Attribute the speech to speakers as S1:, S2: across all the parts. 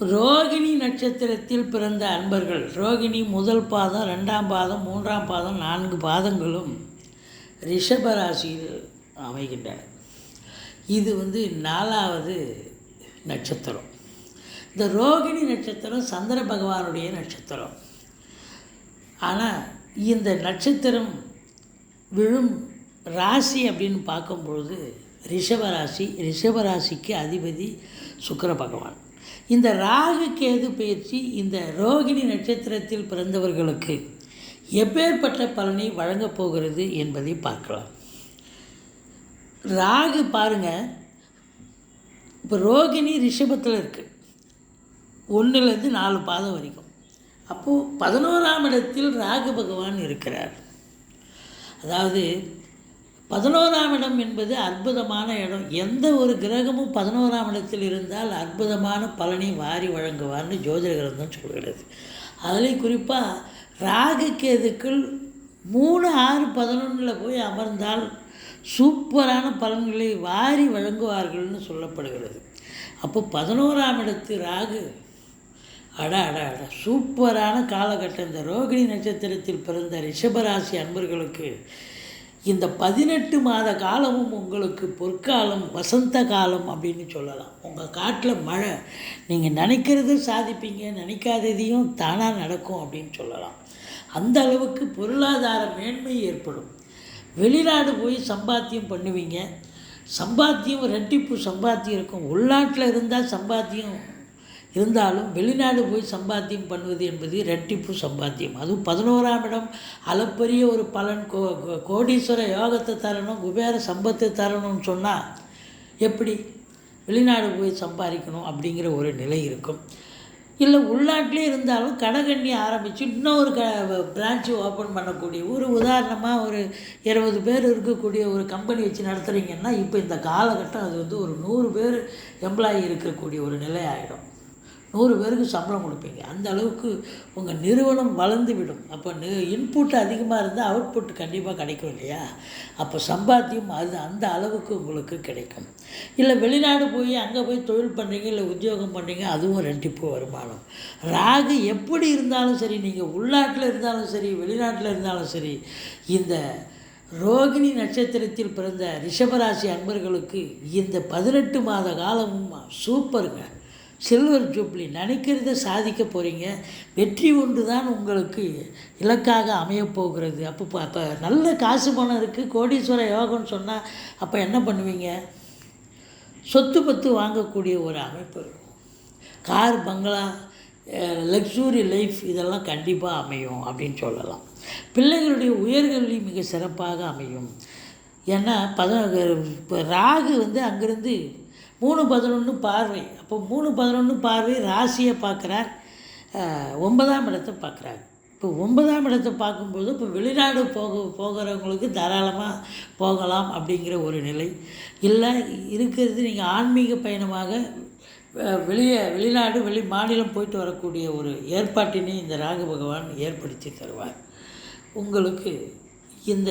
S1: ரோகிணி நட்சத்திரத்தில் பிறந்த அன்பர்கள். ரோகிணி முதல் பாதம் ரெண்டாம் பாதம் மூன்றாம் பாதம் நான்கு பாதங்களும் ரிஷபராசியில் அமைகின்றன. இது வந்து நாலாவது நட்சத்திரம். இந்த ரோகிணி நட்சத்திரம் சந்திர பகவானுடைய நட்சத்திரம். ஆனால் இந்த நட்சத்திரம் விழும் ராசி அப்படின்னு பார்க்கும்பொழுது ரிஷபராசி ரிஷபராசிக்கு அதிபதி சுக்கர பகவான். இந்த ராகு கேது பயிற்சி இந்த ரோகிணி நட்சத்திரத்தில் பிறந்தவர்களுக்கு எப்பேற்பட்ட பலனை வழங்கப் போகிறது என்பதை பார்க்கலாம். ராகு பாருங்க இப்போ ரோகிணி ரிஷபத்தில் இருக்குது ஒன்றுலேருந்து நாலு பாதம் வரைக்கும். அப்போது பதினோராம் இடத்தில் ராகு பகவான் இருக்கிறார். அதாவது பதினோராம் இடம் என்பது அற்புதமான இடம். எந்த ஒரு கிரகமும் பதினோராம் இடத்தில் இருந்தால் அற்புதமான பலனை வாரி வழங்குவார்னு ஜோதிட கிரந்தம் சொல்கிறது. அதில் குறிப்பாக ராகு கேதுக்குள் மூணு ஆறு பதினொன்றில் போய் அமர்ந்தால் சூப்பரான பலன்களை வாரி வழங்குவார்கள்னு சொல்லப்படுகிறது. அப்போ பதினோராம் இடத்து ராகு அட அட அட சூப்பரான காலகட்டம். இந்த ரோகிணி நட்சத்திரத்தில் பிறந்த ரிஷபராசி அன்பர்களுக்கு இந்த பதினெட்டு மாத காலமும் உங்களுக்கு பொற்காலம் வசந்த காலம் அப்படின்னு சொல்லலாம். உங்கள் காட்டில் மழை. நீங்கள் நினைக்கிறது சாதிப்பீங்க நினைக்காததையும் தானாக நடக்கும் அப்படின்னு சொல்லலாம். அந்த அளவுக்கு பொருளாதார மேன்மை ஏற்படும். வெளிநாடு போய் சம்பாத்தியம் பண்ணுவீங்க. சம்பாத்தியம் ரெட்டிப்பு சம்பாத்தியம் இருக்கும். உள்நாட்டில் இருந்தால் சம்பாத்தியம் இருந்தாலும் வெளிநாடு போய் சம்பாத்தியம் பண்ணுவது என்பது ரெட்டிப்பு சம்பாத்தியம். அதுவும் பதினோராம் இடம் அளப்பரிய ஒரு பலன் கோ கோடீஸ்வர யோகத்தை தரணும் குபேர சம்பத்தை தரணும்னு சொன்னால் எப்படி? வெளிநாடு போய் சம்பாதிக்கணும் அப்படிங்கிற ஒரு நிலை இருக்கும். இல்லை உள்நாட்டிலே இருந்தாலும் கடகண்ணி ஆரம்பித்து இன்னொரு க பிரான்ச்சு ஓப்பன் பண்ணக்கூடிய ஒரு உதாரணமாக ஒரு இருபது பேர் இருக்கக்கூடிய ஒரு கம்பெனி வச்சு நடத்துகிறீங்கன்னா இப்போ இந்த காலகட்டம் அது வந்து ஒரு நூறு பேர் எம்ப்ளாயி இருக்கக்கூடிய ஒரு நிலை ஆகிடும் நூறு பேருக்கு சம்பளம் கொடுப்பீங்க. அந்த அளவுக்கு உங்கள் நிறுவனம் வளர்ந்து விடும் அப்போ இன்புட் அதிகமாக இருந்தால் அவுட்புட் கண்டிப்பாக கிடைக்கும் இல்லையா? அப்போ சம்பாத்தியம் அது அந்த அளவுக்கு உங்களுக்கு கிடைக்கும். இல்லை வெளிநாடு போய் அங்கே போய் தொழில் பண்ணுறீங்க இல்லை உத்தியோகம் பண்ணுறீங்க அதுவும் ரெட்டிப்பு வருமானம். ராகு எப்படி இருந்தாலும் சரி நீங்கள் உள்நாட்டில் இருந்தாலும் சரி வெளிநாட்டில் இருந்தாலும் சரி இந்த ரோகிணி நட்சத்திரத்தில் பிறந்த ரிஷபராசி அன்பர்களுக்கு இந்த பதினெட்டு மாத காலமும் சூப்பருங்க சில்வர் ஜூப்ளி நினைக்கிறத சாதிக்க போகிறீங்க வெற்றி ஒன்று தான் உங்களுக்கு இலக்காக அமையப்போகிறது அப்போ அப்போ நல்ல காசு பணம் இருக்குது கோடீஸ்வர யோகம்னு சொன்னால் அப்போ என்ன பண்ணுவீங்க? சொத்து பத்து வாங்கக்கூடிய ஒரு அமைப்பு இருக்கும். கார் பங்களா லக்ஸூரி லைஃப் இதெல்லாம் கண்டிப்பாக அமையும் அப்படின்னு சொல்லலாம். பிள்ளைகளுடைய உயர்கல்வி மிக சிறப்பாக அமையும். ஏன்னா பத இப்போ ராகு வந்து அங்கேருந்து மூணு பதினொன்று பார்வை. அப்போ மூணு பதினொன்று பார்வை ராசியை பார்க்குறார். ஒன்பதாம் இடத்தை பார்க்குறாரு. இப்போ ஒன்பதாம் இடத்தை பார்க்கும்போது இப்போ வெளிநாடு போக போகிறவங்களுக்கு தாராளமாக போகலாம் அப்படிங்கிற ஒரு நிலை. இல்லை இருக்கிறது நீங்கள் ஆன்மீக பயணமாக வெளியே வெளிநாடு வெளி மாநிலம் போயிட்டு வரக்கூடிய ஒரு ஏற்பாட்டினை இந்த ராகு பகவான் ஏற்படுத்தி தருவார். உங்களுக்கு இந்த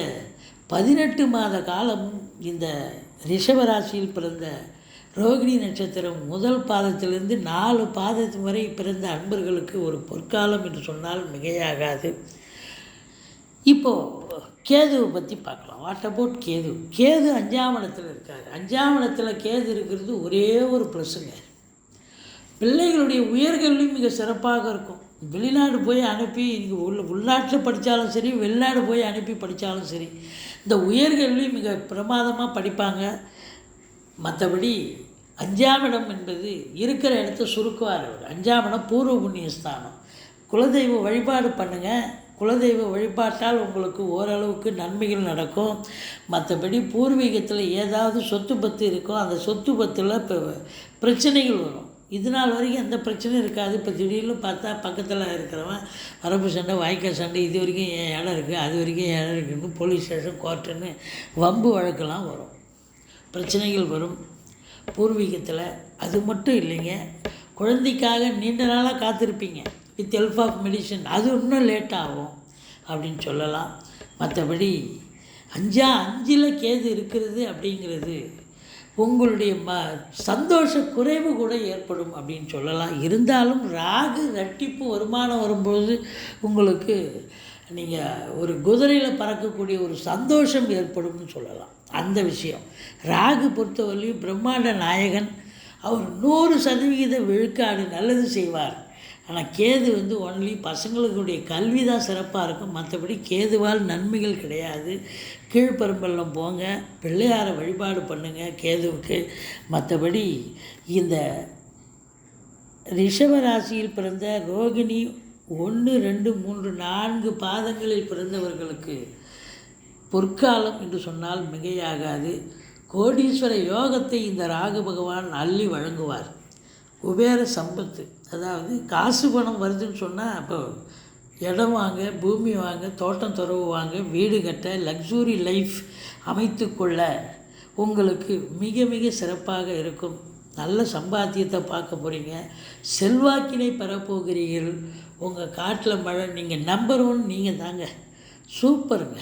S1: பதினெட்டு மாத காலம் இந்த ரிஷபராசியில் பிறந்த ரோகிணி நட்சத்திரம் முதல் பாதத்திலிருந்து நாலு பாதத்து வரை பிறந்த அன்பர்களுக்கு ஒரு பொற்காலம் என்று சொன்னால் மிகையாகாது. இப்போது கேதுவை பற்றி பார்க்கலாம். What about Ketu? கேது அஞ்சாம் இடத்துல இருக்கார். அஞ்சாம் இடத்துல கேது இருக்கிறது ஒரே ஒரு ப்ளஸ்ஸுங்க பிள்ளைகளுடைய உயர்கல்வியும் மிக சிறப்பாக இருக்கும். வெளிநாடு போய் அனுப்பி இங்கே உள்ள உள்நாட்டில் படித்தாலும் சரி வெளிநாடு போய் அனுப்பி படித்தாலும் சரி இந்த உயர்கல்வி மிக பிரமாதமாக படிப்பாங்க. மற்றபடி அஞ்சாம் இடம் என்பது இருக்கிற இடத்த சுருக்குவார் அவர். அஞ்சாம் இடம் பூர்வ புண்ணிய ஸ்தானம் குலதெய்வ வழிபாடு பண்ணுங்கள் குலதெய்வ வழிபாட்டால் உங்களுக்கு ஓரளவுக்கு நன்மைகள் நடக்கும். மற்றபடி பூர்வீகத்தில் ஏதாவது சொத்து பத்து இருக்கோ அந்த சொத்து பத்தில் இப்போ பிரச்சனைகள் வரும். இது நாள் வரைக்கும் எந்த பிரச்சனையும் இருக்காது. இப்போ திடீர்னு பார்த்தா பக்கத்தில் இருக்கிறவன் வரப்பு சண்டை வாய்க்கால் சண்டை இது வரைக்கும் என் இடம் இருக்குது அது வரைக்கும் என் இடம் இருக்குன்னு போலீஸ் ஸ்டேஷன் கோர்ட்டுன்னு வம்பு வழக்கெல்லாம் வரும். பிரச்சனைகள் வரும். பூர்வீகத்தில் அது மட்டும் இல்லைங்க. குழந்தைக்காக நீண்ட நாளாக காத்திருப்பீங்க. வித் ஹெல்ப் ஆஃப் மெடிசன் அது இன்னும் லேட் ஆகும் அப்படின்னு சொல்லலாம். மற்றபடி அஞ்சா அஞ்சில் கேது இருக்கிறது அப்படிங்கிறது உங்களுடைய ம சந்தோஷ குறைவு கூட ஏற்படும் அப்படின்னு சொல்லலாம். இருந்தாலும் ராகு ரட்டிப்பு வருமானம் வரும்போது உங்களுக்கு நீங்கள் ஒரு குதிரையில் பறக்கக்கூடிய ஒரு சந்தோஷம் ஏற்படும்னு சொல்லலாம். அந்த விஷயம். ராகு பொறுத்தவரையும் பிரம்மாண்ட நாயகன். அவர் நூறு சதவிகித விழுக்காடு நல்லது செய்வார். ஆனால் கேது வந்து ஒன்லி பசங்களுடைய கல்வி தான் சிறப்பாக இருக்கும். மற்றபடி கேதுவால் நன்மைகள் கிடையாது. கீழ்ப்பரம்பல்லம் போங்க பிள்ளையாரை வழிபாடு பண்ணுங்கள் கேதுவுக்கு. மற்றபடி இந்த ரிஷபராசியில் பிறந்த ரோகிணி ஒன்று ரெண்டு மூன்று நான்கு பாதங்களில் பிறந்தவர்களுக்கு பொற்காலம் என்று சொன்னால் மிகையாகாது. கோடீஸ்வர யோகத்தை இந்த ராகு பகவான் அள்ளி வழங்குவார். குபேர சம்பத்து அதாவது காசு பணம் வருதுன்னு சொன்னால் அப்போ இடம் வாங்க பூமி வாங்க தோட்டம் துறவு வாங்க வீடு கட்ட லக்ஸூரி லைஃப் அமைத்து கொள்ள உங்களுக்கு மிக மிக சிறப்பாக இருக்கும். நல்ல சம்பாத்தியத்தை பார்க்க போகிறீங்க செல்வாக்கினை பெறப்போகிறீர்கள். உங்கள் காட்டில் மழை நீங்கள் நம்பர் ஒன் நீங்கள் தாங்க. சூப்பருங்க.